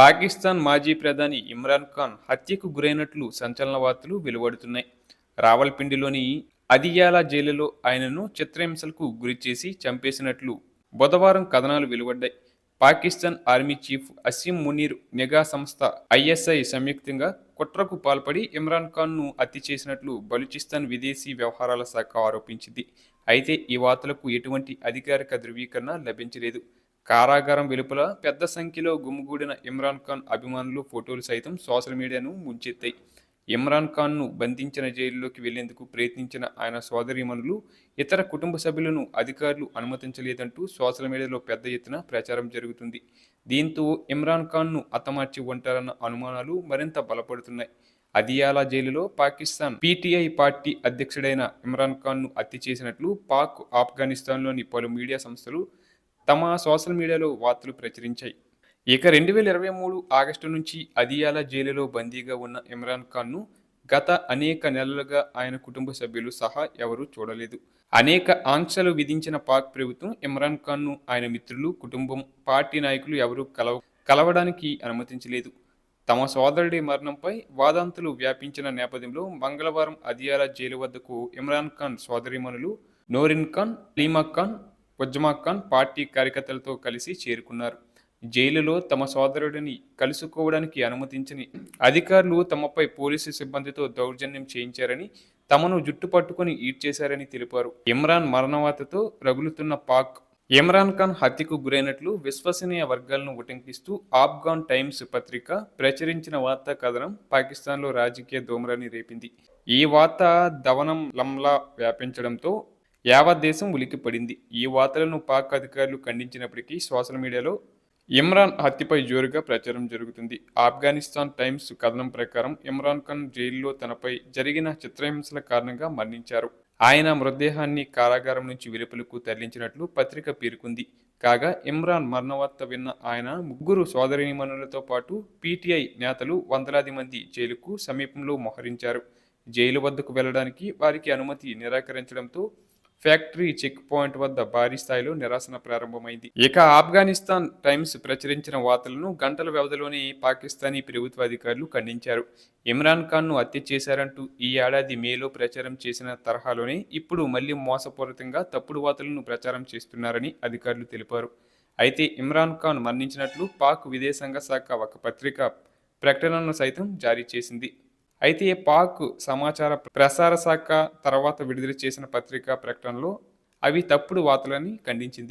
పాకిస్తాన్ మాజీ ప్రధాని ఇమ్రాన్ ఖాన్ హత్యకు గురైనట్లు సంచలన వార్తలు వెలువడుతున్నాయి. రావల్పిండిలోని అదియాలా జైలులో ఆయనను చిత్రహింసలకు గురిచేసి చంపేసినట్లు బుధవారం కథనాలు వెలువడ్డాయి. పాకిస్తాన్ ఆర్మీ చీఫ్ అసీం మునీర్ నిఘా సంస్థ ఐఎస్ఐ సంయుక్తంగా కుట్రకు పాల్పడి ఇమ్రాన్ ఖాన్ను హత్య చేసినట్లు బలూచిస్తాన్ విదేశీ వ్యవహారాల శాఖ ఆరోపించింది. అయితే ఈ వార్తలకు ఎటువంటి అధికారిక ధృవీకరణ లభించలేదు. కారాగారం వెలుపల పెద్ద సంఖ్యలో గుమ్ముగూడిన ఇమ్రాన్ ఖాన్ అభిమానులు ఫోటోలు సైతం సోషల్ మీడియాను ముంచెత్తాయి. ఇమ్రాన్ ఖాన్ను బంధించిన జైలులోకి వెళ్ళేందుకు ప్రయత్నించిన ఆయన సోదరీమణులు ఇతర కుటుంబ సభ్యులను అధికారులు అనుమతించలేదంటూ సోషల్ మీడియాలో పెద్ద ఎత్తున ప్రచారం జరుగుతుంది. దీంతో ఇమ్రాన్ ఖాన్ను అత్తమార్చి ఉంటారన్న అనుమానాలు మరింత బలపడుతున్నాయి. అదియాలా జైలులో పాకిస్తాన్ పీటీఐ పార్టీ అధ్యక్షుడైన ఇమ్రాన్ ఖాన్ను హత్య చేసినట్లు పాక్ ఆఫ్ఘనిస్తాన్లోని పలు మీడియా సంస్థలు తమ సోషల్ మీడియాలో వార్తలు ప్రచురించాయి. ఇక రెండు వేల ఇరవై మూడు ఆగస్టు నుంచి అదియాలా జైలులో బందీగా ఉన్న ఇమ్రాన్ ఖాన్ను గత అనేక నెలలుగా ఆయన కుటుంబ సభ్యులు సహా ఎవరూ చూడలేదు. అనేక ఆంక్షలు విధించిన పాక్ ప్రభుత్వం ఇమ్రాన్ ఖాన్ను ఆయన మిత్రులు కుటుంబం పార్టీ నాయకులు ఎవరూ కలవ కలవడానికి అనుమతించలేదు. తమ సోదరుడి మరణంపై వాదాంతులు వ్యాపించిన నేపథ్యంలో మంగళవారం అదియాలా జైలు వద్దకు ఇమ్రాన్ ఖాన్ సోదరిమణులు నోరిన్ ఖాన్ లీమా ఖాన్ ఉజ్మా ఖాన్ పార్టీ కార్యకర్తలతో కలిసి చేరుకున్నారు. జైలులో తమ సోదరుడిని కలుసుకోవడానికి అనుమతించని అధికారులు తమపై పోలీసు సిబ్బందితో దౌర్జన్యం చేయించారని తమను జుట్టు పట్టుకుని ఈడ్చేశారని తెలిపారు. ఇమ్రాన్ మరణవార్తతో రగులుతున్న పాక్ ఇమ్రాన్ ఖాన్ హత్యకు గురైనట్లు విశ్వసనీయ వర్గాలను ఉటంకిస్తూ ఆఫ్ఘాన్ టైమ్స్ పత్రిక ప్రచురించిన వార్తా కథనం పాకిస్తాన్లో రాజకీయ దోమరాన్ని రేపింది. ఈ వార్త దవనం లంలా వ్యాపించడంతో యావత్ దేశం ఉలిక్కిపడింది. ఈ వార్తలను పాక్ అధికారులు ఖండించినప్పటికీ సోషల్ మీడియాలో ఇమ్రాన్ హత్యపై జోరుగా ప్రచారం జరుగుతుంది. ఆఫ్ఘనిస్తాన్ టైమ్స్ కథనం ప్రకారం ఇమ్రాన్ ఖాన్ జైల్లో తనపై జరిగిన చిత్రహింసల కారణంగా మరణించారు. ఆయన మృతదేహాన్ని కారాగారం నుంచి వెలుపలకు తరలించినట్లు పత్రిక పేర్కొంది. కాగా ఇమ్రాన్ మరణవార్త విన్న ఆయన ముగ్గురు సోదరిమణులతో పాటు పీటీఐ నేతలు వందలాది మంది జైలుకు సమీపంలో మోహరించారు. జైలు వద్దకు వెళ్ళడానికి వారికి అనుమతి నిరాకరించడంతో ఫ్యాక్టరీ చెక్ పాయింట్ వద్ద భారీ స్థాయిలో నిరాశన ప్రారంభమైంది. ఇక ఆఫ్ఘనిస్తాన్ టైమ్స్ ప్రచురించిన వార్తలను గంటల వ్యవధిలోనే పాకిస్తానీ ప్రభుత్వ అధికారులు ఖండించారు. ఇమ్రాన్ ఖాన్ను హత్య చేశారంటూ ఈ ఏడాది మేలో ప్రచారం చేసిన తరహాలోనే ఇప్పుడు మళ్ళీ మోసపూరితంగా తప్పుడు వార్తలను ప్రచారం చేస్తున్నారని అధికారులు తెలిపారు. అయితే ఇమ్రాన్ ఖాన్ మరణించినట్లు పాక్ విదేశాంగ శాఖ ఒక పత్రిక ప్రకటనను సైతం జారీ చేసింది. అయితే పాక్ సమాచార ప్రసార శాఖ తర్వాత విడుదల చేసిన పత్రికా ప్రకటనలో అవి తప్పుడు వార్తలని ఖండించింది.